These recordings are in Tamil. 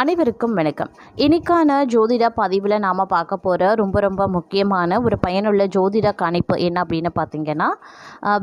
அனைவருக்கும் வணக்கம். இன்னைக்கான ஜோதிட பதிவில் நாம் பார்க்க போகிற ரொம்ப ரொம்ப முக்கியமான ஒரு பயனுள்ள ஜோதிட கணிப்பு என்ன அப்படின்னு பார்த்தீங்கன்னா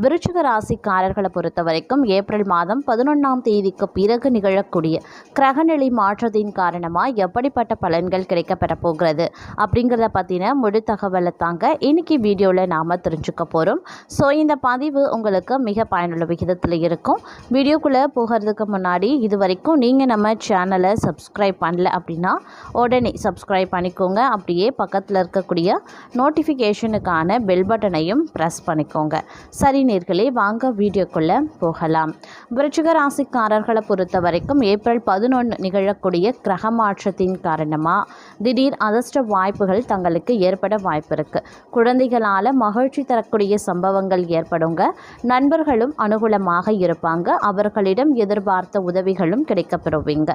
விருச்சிக ராசிக்காரர்களை பொறுத்த வரைக்கும் ஏப்ரல் மாதம் பதினொன்றாம் தேதிக்கு பிறகு நிகழக்கூடிய கிரகநிலை மாற்றத்தின் காரணமாக எப்படிப்பட்ட பலன்கள் கிடைக்கப்பெற போகிறது அப்படிங்கிறத பற்றின முழு தகவலை தாங்க இன்னைக்கு வீடியோவில் நாம் தெரிஞ்சுக்க போகிறோம் ஸோ இந்த பதிவு உங்களுக்கு மிக பயனுள்ள விகிதத்தில் இருக்கும். வீடியோக்குள்ளே போகிறதுக்கு முன்னாடி இது வரைக்கும் நீங்கள் நம்ம சேனலை சப்ஸ்கிரைப் பண்ணல அப்படின்னா உடனே சப்ஸ்கிரைப் பண்ணிக்கோங்க. அப்படியே பக்கத்தில் இருக்கக்கூடிய நோட்டிஃபிகேஷனுக்கான பெல் பட்டனையும் ப்ரெஸ் பண்ணிக்கோங்க. சரி நேர்களே வாங்க வீடியோக்குள்ளே போகலாம். விருச்சிக ராசிக்காரர்களை பொறுத்த வரைக்கும் ஏப்ரல் பதினொன்று நிகழக்கூடிய கிரக மாற்றத்தின் காரணமாக திடீர் அதிர்ஷ்ட வாய்ப்புகள் தங்களுக்கு ஏற்பட வாய்ப்பு இருக்குது குழந்தைகளால் மகிழ்ச்சி தரக்கூடிய சம்பவங்கள் ஏற்படுங்க. நண்பர்களும் அனுகூலமாக இருப்பாங்க. அவர்களிடம் எதிர்பார்த்த உதவிகளும் கிடைக்கப்பெறுவீங்க.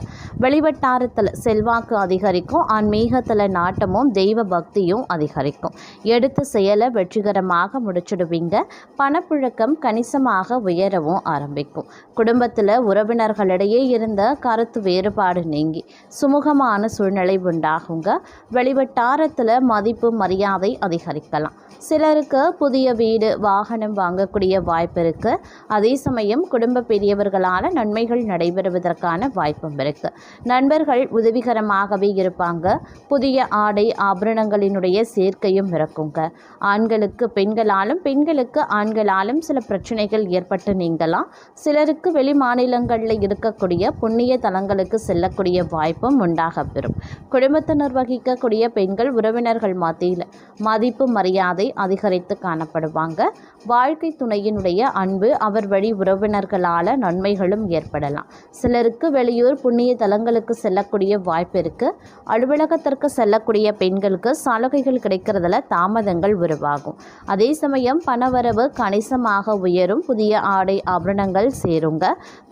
வியாபாரத்தில் செல்வாக்கு அதிகரிக்கும் ஆன்மீகத்தில் நாட்டமும் தெய்வ பக்தியும் அதிகரிக்கும். எடுத்த செயலை வெற்றிகரமாக முடிச்சிடுவீங்க. பணப்புழக்கம் கணிசமாக உயரவும் ஆரம்பிக்கும். குடும்பத்தில் உறவினர்களிடையே இருந்த கருத்து வேறுபாடு நீங்கி சுமூகமான சூழ்நிலை உண்டாகுங்க. வெளிவட்டாரத்தில் மதிப்பு மரியாதை அதிகரிக்கலாம். சிலருக்கு புதிய வீடு வாகனம் வாங்கக்கூடிய வாய்ப்பு இருக்கு. அதே சமயம் குடும்ப பெரியவர்களால் நன்மைகள் நடைபெறுவதற்கான வாய்ப்பும் இருக்கு. நண்பர்கள் உதவிகரமாகவே இருப்பாங்க. புதிய ஆடை ஆபரணங்களினுடைய சேர்க்கையும் இருக்குங்க ஆண்களுக்கு பெண்களாலும் பெண்களுக்கு ஆண்களாலும் சில பிரச்சனைகள் ஏற்பட்டு நீங்கலாம். சிலருக்கு வெளி மாநிலங்களில் இருக்கக்கூடிய புண்ணிய தலங்களுக்கு செல்லக்கூடிய வாய்ப்பும் உண்டாக பெறும். குடும்பத்தினர் வகிக்கக்கூடிய பெண்கள் உறவினர்கள் மத்தியில் மதிப்பு மரியாதை அதிகரித்து காணப்படுவாங்க. வாழ்க்கை துணையினுடைய அன்பு அவர் வழி உறவினர்களால் நன்மைகளும் ஏற்படலாம். சிலருக்கு வெளியூர் புண்ணிய தலங்களுக்கு செல்லக்கூடிய வாய்ப்பு இருக்குது அலுவலகத்திற்கு செல்லக்கூடிய பெண்களுக்கு சலுகைகள் கிடைக்கிறதுல தாமதங்கள் உருவாகும். அதே சமயம் பணவரவு கணிசமாக உயரும். புதிய ஆடை ஆபரணங்கள் சேருங்க.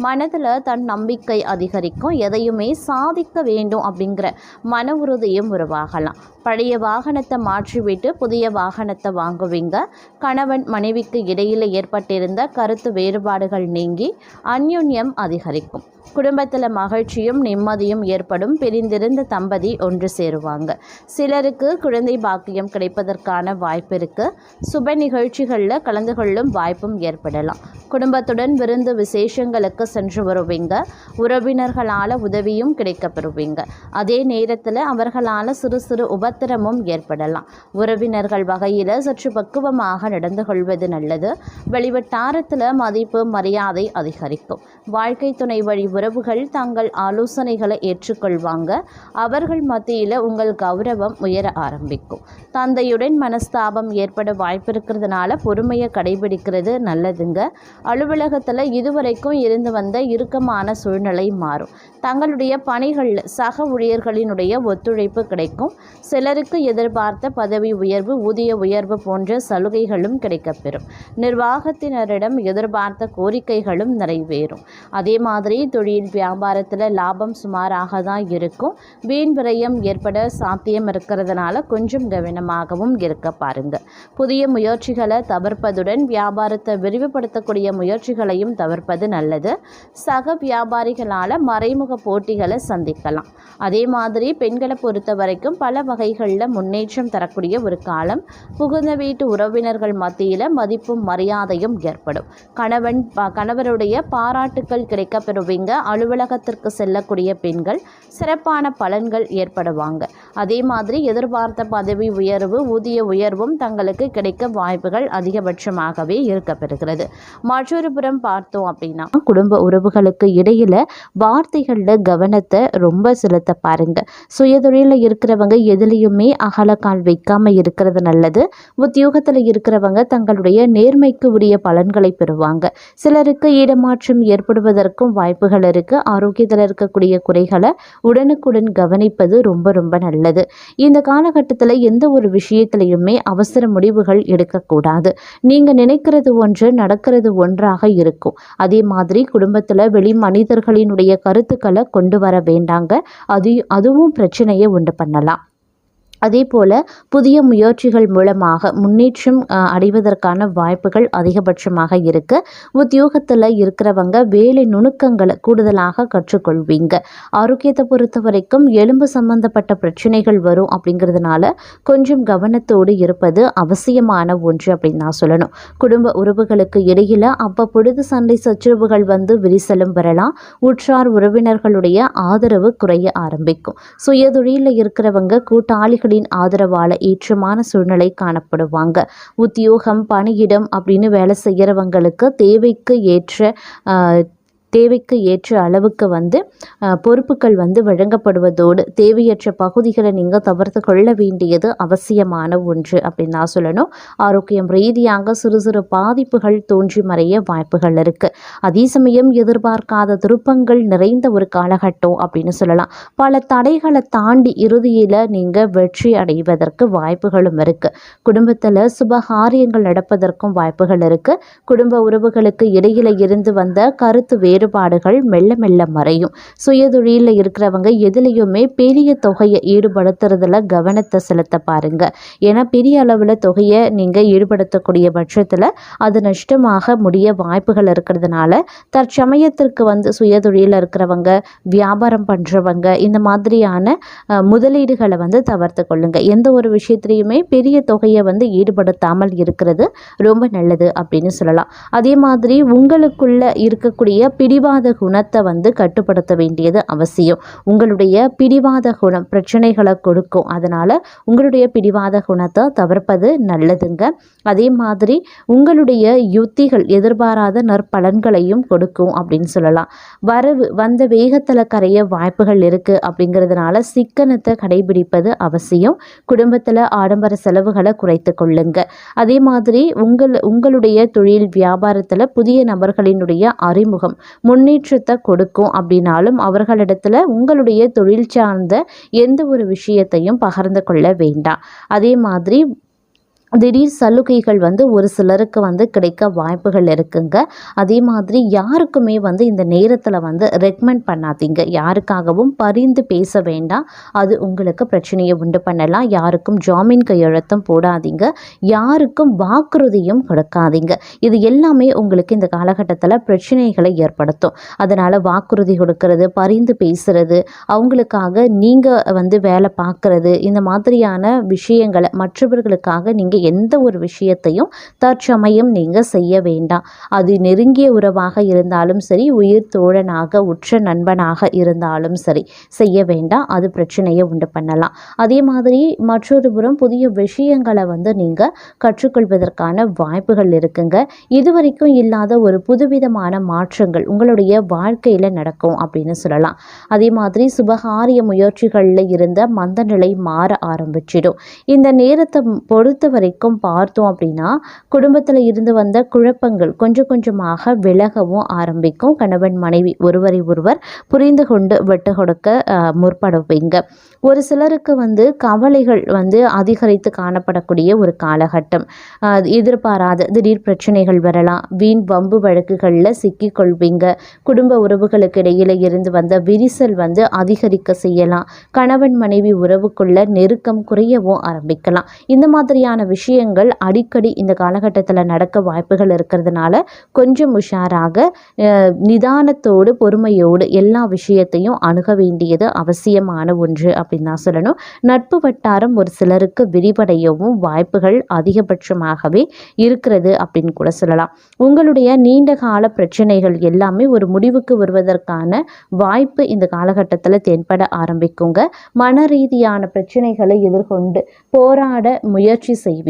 மனதில் தன் நம்பிக்கை அதிகரிக்கும். எதையுமே சாதிக்க வேண்டும் அப்படிங்கிற மன உறுதியும் உருவாகலாம். பழைய வாகனத்தை மாற்றிவிட்டு புதிய வாகனத்தை வாங்குவீங்க. கணவன் மனைவிக்கு இடையில் ஏற்பட்டிருந்த கருத்து வேறுபாடுகள் நீங்கி அந்யுன்யம் அதிகரிக்கும். குடும்பத்தில் மகிழ்ச்சியும் நிம்மதியும் ஏற்படும். பிரிந்திருந்த தம்பதி ஒன்று சேருவாங்க. சிலருக்கு குழந்தை பாக்கியம் கிடைப்பதற்கான வாய்ப்பு இருக்குது சுப நிகழ்ச்சிகளில் கலந்து கொள்ளும் வாய்ப்பும் ஏற்படலாம். குடும்பத்துடன் விருந்து விசேஷங்களுக்கு சென்று வருவீங்க. உறவினர்களால் உதவியும் கிடைக்கப்பெறுவீங்க. அதே நேரத்தில் அவர்களால் சிறு சிறு உபத்திரமும் ஏற்படலாம். உறவினர்கள் வகையில் சற்று பக்குவமாக நடந்து கொள்வது நல்லது. வெளிவட்டாரத்தில் மதிப்பு மரியாதை அதிகரிக்கும். வாழ்க்கை துணை வழி உறவுகள் தங்கள் ஆலோசனைகளை ஏற்றுக்கொள்வாங்க. அவர்கள் மத்தியில் உங்கள் கௌரவம் உயர ஆரம்பிக்கும். தந்தையுடன் மனஸ்தாபம் ஏற்பட வாய்ப்பு இருக்கிறதுனால பொறுமையை கடைபிடிக்கிறது நல்லதுங்க. அலுவலகத்தில் இதுவரைக்கும் இருந்து வந்த இறுக்கமான சூழ்நிலை மாறும். தங்களுடைய பணிகளில் சக ஊழியர்களினுடைய ஒத்துழைப்பு கிடைக்கும். சிலருக்கு எதிர்பார்த்த பதவி உயர்வு ஊதிய உயர்வு போன்ற சலுகைகளும் கிடைக்கப்பெறும். நிர்வாகத்தினரிடம் எதிர்பார்த்த கோரிக்கைகளும் நிறைவேறும். அதே மாதிரி தொழில் வியாபாரத்தில் லாபம் சுமாராக தான் இருக்கும். வீண் விரயம் ஏற்பட சாத்தியம் இருக்கிறதுனால கொஞ்சம் கவனமாகவும் இருக்க பாருங்க. புதிய முயற்சிகளை தவிர்ப்பதுடன் வியாபாரத்தை விரிவுபடுத்தக்கூடிய முயற்சிகளையும் தவிர்ப்பது நல்லது. சக வியாபாரிகளால் மறைமுக போட்டிகளை சந்திக்கலாம். அதே மாதிரி பெண்களை பொறுத்த வரைக்கும் பல வகைகளில் முன்னேற்றம் தரக்கூடிய ஒரு காலம். புகுந்த வீட்டு உறவினர்கள் மத்தியில் மதிப்பும் மரியாதையும் ஏற்படும். கணவன் கணவருடைய பாராட்டுக்கள் கிடைக்கப்பெறுவீங்க. அலுவலகத்திற்கு செல்லக்கூடிய பெண்கள் சிறப்பான பலன்கள் ஏற்படுவாங்க. அதே மாதிரி எதிர்பார்த்த பதவி உயர்வு ஊதிய உயர்வும் தங்களுக்கு கிடைக்க வாய்ப்புகள் அதிகபட்சமாகவே இருக்கப்பெறுகிறது. மற்றொரு புறம் பார்த்தோம் அப்படின்னா குடும்ப உறவுகளுக்கு இடையில வார்த்தைகளில் கவனத்தை ரொம்ப செலுத்த பாருங்க. சுயதொழிலில் இருக்கிறவங்க எதுலேயுமே அகலக்கால் வைக்காம இருக்கிறது நல்லது. உத்தியோகத்தில் இருக்கிறவங்க தங்களுடைய நேர்மைக்கு உரிய பலன்களை பெறுவாங்க. சிலருக்கு இடமாற்றம் ஏற்படுவதற்கும் வாய்ப்புகள் இருக்கு. ஆரோக்கியத்தில் இருக்கக்கூடிய குறைகளை உடனுக்குடன் கவனிப்பது ரொம்ப ரொம்ப நல்லது. இந்த காலகட்டத்தில் எந்த ஒரு விஷயத்திலையுமே அவசர முடிவுகள் எடுக்கக்கூடாது. நீங்கள் நினைக்கிறது ஒன்று நடக்கிறது ஒன்று ஒன்றாக இருக்கும். அதே மாதிரி குடும்பத்தில் வெளி மனிதர்களினுடைய கருத்துக்களை கொண்டு வர வேண்டாங்க. அது அதுவும் பிரச்சனையை உண்டு பண்ணலாம். அதே போல் புதிய முயற்சிகள் மூலமாக முன்னேற்றம் அடைவதற்கான வாய்ப்புகள் அதிகபட்சமாக இருக்குது உத்தியோகத்தில் இருக்கிறவங்க வேலை நுணுக்கங்களை கூடுதலாக கற்றுக்கொள்வீங்க. ஆரோக்கியத்தை பொறுத்த வரைக்கும் எலும்பு சம்பந்தப்பட்ட பிரச்சனைகள் வரும் அப்படிங்கிறதுனால கொஞ்சம் கவனத்தோடு இருப்பது அவசியமான ஒன்று அப்படின்னு நான் சொல்லணும். குடும்ப உறவுகளுக்கு இடையில் அவ்வப்பொழுது சண்டை சச்சரவுகள் வந்து விரிசலும் வரலாம். உற்றார் உறவினர்களுடைய ஆதரவு குறைய ஆரம்பிக்கும். சுயதொழிலில் இருக்கிறவங்க கூட்டாளிகள் கூட்டாளிகளின் ஆதரவால் ஏற்றமான சூழ்நிலை காணப்படுவாங்க. உத்தியோகம் பணியிடம் அப்படின்னு வேலை செய்கிறவங்களுக்கு தேவைக்கு ஏற்ற ஆஹ், தேவைக்கு ஏற்ற அளவுக்கு வந்து பொறுப்புகள் வந்து வழங்கப்படுவதோடு தேவையற்ற பகுதிகளை நீங்கள் தவிர்த்து கொள்ள வேண்டியது அவசியமான ஒன்று அப்படின்னு நான் சொல்லணும். ஆரோக்கியம் ரீதியாக சிறு சிறு பாதிப்புகள் தோன்றி மறைய வாய்ப்புகள் இருக்குது அதே சமயம் எதிர்பார்க்காத திருப்பங்கள் நிறைந்த ஒரு காலகட்டம் அப்படின்னு சொல்லலாம். பல தடைகளை தாண்டி இறுதியில் நீங்கள் வெற்றி அடைவதற்கு வாய்ப்புகளும் இருக்குது குடும்பத்தில் சுபகாரியங்கள் நடப்பதற்கும் வாய்ப்புகள் இருக்குது குடும்ப உறவுகளுக்கு இடையில இருந்து வந்த கருத்து வேறுபாடுகள் மெல்ல மெல்ல மறையும். சுயதொழிலில் இருக்கிறவங்க எதுலேயுமே பெரிய தொகையை ஈடுபடுத்துறதுல கவனத்தை செலுத்த பாருங்க. ஏன்னா பெரிய அளவில் தொகையை நீங்கள் ஈடுபடுத்தக்கூடிய பட்சத்தில் அது நஷ்டமாக முடிய வாய்ப்புகள் இருக்கிறதுனால தற்சமயத்திற்கு வந்து சுயதொழிலில் இருக்கிறவங்க வியாபாரம் பண்ணுறவங்க இந்த மாதிரியான முதலீடுகளை வந்து தவிர்த்து கொள்ளுங்க. எந்த ஒரு விஷயத்துலையுமே பெரிய தொகையை வந்து ஈடுபடுத்தாமல் இருக்கிறது ரொம்ப நல்லது அப்படின்னு சொல்லலாம். அதே மாதிரி உங்களுக்குள்ள இருக்கக்கூடிய பிடிவாத குணத்தை வந்து கட்டுப்படுத்த வேண்டியது அவசியம். உங்களுடைய பிடிவாத குணம் பிரச்சனைகளை கொடுக்கும். அதனால் உங்களுடைய பிடிவாத குணத்தை தவிர்ப்பது நல்லதுங்க. அதே மாதிரி உங்களுடைய யுத்திகள் எதிர்பாராத நற்பலன்களையும் கொடுக்கும் அப்படின்னு சொல்லலாம். வரவு வந்த வேகத்தில் கரைய வாய்ப்புகள் இருக்குது அப்படிங்கிறதுனால சிக்கனத்தை கடைபிடிப்பது அவசியம். குடும்பத்தில் ஆடம்பர செலவுகளை குறைத்து கொள்ளுங்க. அதே மாதிரி உங்கள் உங்களுடைய தொழில் வியாபாரத்தில் புதிய நபர்களினுடைய அறிமுகம் முன்னேற்றத்தை கொடுக்கும் அப்படின்னாலும் அவர்களிடத்துல உங்களுடைய தொழில் சார்ந்த எந்த ஒரு விஷயத்தையும் பகிர்ந்து கொள்ள வேண்டாம். அதே மாதிரி திடீர் சலுகைகள் வந்து ஒரு சிலருக்கு வந்து கிடைக்க வாய்ப்புகள் இருக்குங்க. அதே மாதிரி யாருக்குமே வந்து இந்த நேரத்தில் வந்து ரெக்கமெண்ட் பண்ணாதீங்க. யாருக்காகவும் பரிந்து பேச வேண்டாம். அது உங்களுக்கு பிரச்சனையை உண்டு பண்ணலாம். யாருக்கும் ஜாமீன் கையெழுத்தும் போடாதீங்க. யாருக்கும் வாக்குறுதியும் கொடுக்காதீங்க. இது எல்லாமே உங்களுக்கு இந்த காலகட்டத்தில் பிரச்சனைகளை ஏற்படுத்தும். அதனால் வாக்குறுதி கொடுக்கறது பரிந்து பேசுறது அவங்களுக்காக நீங்கள் வந்து வேலை பார்க்குறது இந்த மாதிரியான விஷயங்களை மற்றவர்களுக்காக நீங்கள் எந்த ஒரு விஷயத்தையும் தற்சமயம் நீங்கள் செய்ய வேண்டாம். அது நெருங்கிய உறவாக இருந்தாலும் சரி உயிர் தோழனாக உற்ற நண்பனாக இருந்தாலும் சரி செய்ய வேண்டாம். அது பிரச்சனையை உண்டு பண்ணலாம். அதே மாதிரி மற்றொரு புறம் புதிய விஷயங்களை வந்து நீங்கள் கற்றுக்கொள்வதற்கான வாய்ப்புகள் இருக்குங்க. இதுவரைக்கும் இல்லாத ஒரு புதுவிதமான மாற்றங்கள் உங்களுடைய வாழ்க்கையில் நடக்கும் அப்படின்னு சொல்லலாம். அதே மாதிரி சுபகாரிய முயற்சிகளில் இருந்த மந்த நிலை மாற ஆரம்பிச்சிடும். இந்த நேரத்தை பொறுத்தவரை வரைக்கும் பார்த்தோம் அப்படின்னா குடும்பத்தில் இருந்து வந்த குழப்பங்கள் கொஞ்சம் கொஞ்சமாக விலகவும் ஆரம்பிக்கும். கணவன் மனைவி ஒருவரை ஒருவர் புரிந்து கொண்டு விட்டு கொடுக்க முற்படுவீங்க. ஒரு சிலருக்கு வந்து கவலைகள் வந்து அதிகரித்து காணப்படக்கூடிய ஒரு காலகட்டம். எதிர்பாராத திடீர் பிரச்சனைகள் வரலாம். வீண் வம்பு வழக்குகளில் சிக்கிக்கொள்வீங்க. குடும்ப உறவுகளுக்கு இடையில இருந்து வந்த விரிசல் வந்து அதிகரிக்க செய்யலாம். கணவன் மனைவி உறவுக்குள்ள நெருக்கம் குறையவும் ஆரம்பிக்கலாம். இந்த மாதிரியான விஷயங்கள் அடிக்கடி இந்த காலகட்டத்தில் நடக்க வாய்ப்புகள் இருக்கிறதுனால கொஞ்சம் உஷாராக நிதானத்தோடு பொறுமையோடு எல்லா விஷயத்தையும் அணுக வேண்டியது அவசியமான ஒன்று அப்படின்னு தான் சொல்லணும். நட்பு வட்டாரம் ஒரு சிலருக்கு விரிவடையவும் வாய்ப்புகள் அதிகபட்சமாகவே இருக்கிறது அப்படின்னு கூட சொல்லலாம். உங்களுடைய நீண்ட கால பிரச்சனைகள் எல்லாமே ஒரு முடிவுக்கு வருவதற்கான வாய்ப்பு இந்த காலகட்டத்தில் தென்பட ஆரம்பிக்குங்க. மன ரீதியான பிரச்சனைகளை எதிர்கொண்டு போராட முயற்சி செய்வீங்க.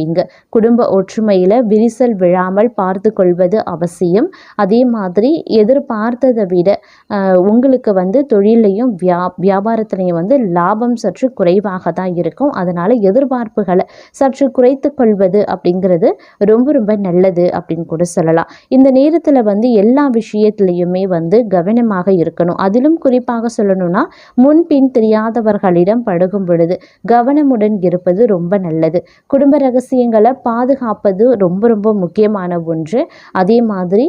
குடும்ப ஒற்றுமையில் விரிசல் விழாமல் பார்த்து கொள்வது அவசியம். அதே மாதிரி எதிர்பார்த்ததை விட உங்களுக்கு வந்து தொழிலையும் வியா வியாபாரத்துலையும் வந்து லாபம் சற்று குறைவாக தான் இருக்கும். அதனால் எதிர்பார்ப்புகளை சற்று குறைத்து கொள்வது அப்படிங்கிறது ரொம்ப ரொம்ப நல்லது அப்படின்னு கூட சொல்லலாம். இந்த நேரத்தில் வந்து எல்லா விஷயத்துலையுமே வந்து கவனமாக இருக்கணும். அதிலும் குறிப்பாக சொல்லணும்னா முன்பின் தெரியாதவர்களிடம் படுகும் பொழுது கவனமுடன் இருப்பது ரொம்ப நல்லது. குடும்ப ரகசிய ரகசியங்களை பாதுகாப்பது ரொம்ப ரொம்ப முக்கியமான ஒன்று. அதே மாதிரி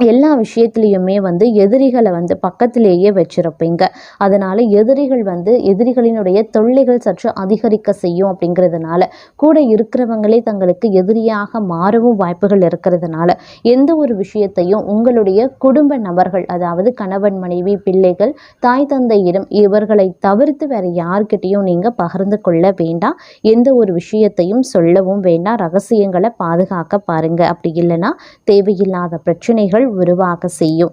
எல்லா விஷயத்துலேயுமே வந்து எதிரிகளை வந்து பக்கத்திலேயே வச்சுருப்பீங்க. அதனால் எதிரிகள் வந்து எதிரிகளினுடைய தொல்லைகள் சற்று அதிகரிக்க செய்யும் அப்படிங்கிறதுனால கூட இருக்கிறவங்களே தங்களுக்கு எதிரியாக மாறவும் வாய்ப்புகள் இருக்கிறதுனால எந்த ஒரு விஷயத்தையும் உங்களுடைய குடும்ப நபர்கள் அதாவது கணவன் மனைவி பிள்ளைகள் தாய் தந்தையிடம் இவர்களை தவிர்த்து வேறு யார்கிட்டையும் நீங்கள் பகிர்ந்து கொள்ள வேண்டாம். எந்த ஒரு விஷயத்தையும் சொல்லவும் வேண்டாம். ரகசியங்களை பாதுகாக்க பாருங்கள் அப்படி இல்லைன்னா தேவையில்லாத பிரச்சனைகள் உருவாக செய்யும்.